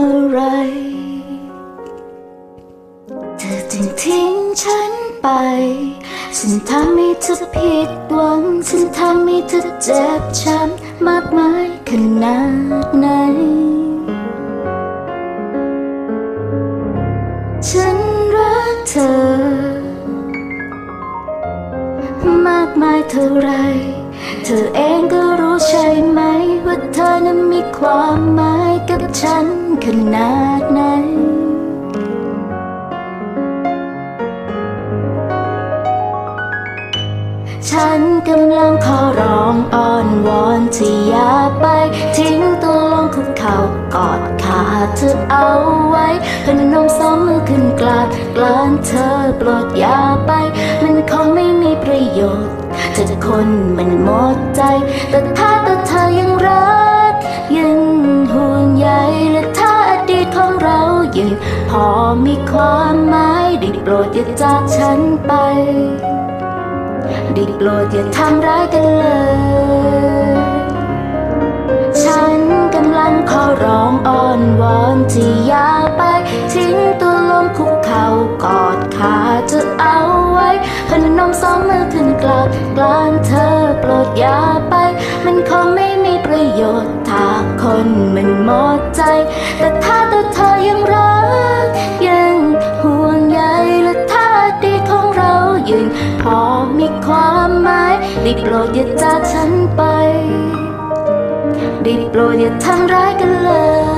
อะไร เธอจึงทิ้งฉันไป ฉันทำให้เธอผิดหวัง ฉันทำให้เธอเจ็บช้ำมากมายขนาดไหน มายเท่าไร เธอเองก็รู้ใช่ไหม ว่าเธอนั้นมีความหมายกับฉันขนาดไหนฉันกำลังขอร้องอ้อนวอนที่อย่าไป ทิ้งตัวลงคุกเข่ากอดขาเธอเอาไว้พนมสองมือขึ้นกลาดกลานเธอโปรดอย่าไป คนมันหมดใจ แต่ถ้าแตัวเธอยังรัก ยังห่วงใยและถ้าอดีตของเรายังพอมีความหมายได้โปรดอย่าจากฉันไปได้โปรดอย่าทำร้ายกันเลย ฉันกำลังขอร้องอ้อนวอนที่ยา พนมสองมือขึ้นกลาดกลานเธอโปรดอย่าไป มันคงไม่มีประโยชน์ถ้าคนมันหมดใจ แต่ถ้าตัวเธอยังรักยังห่วงใยและถ้าดีของเรายังพอมีความหมายได้โปรดอย่าจากฉันไปได้โปรดอย่าทำร้ายกันเลย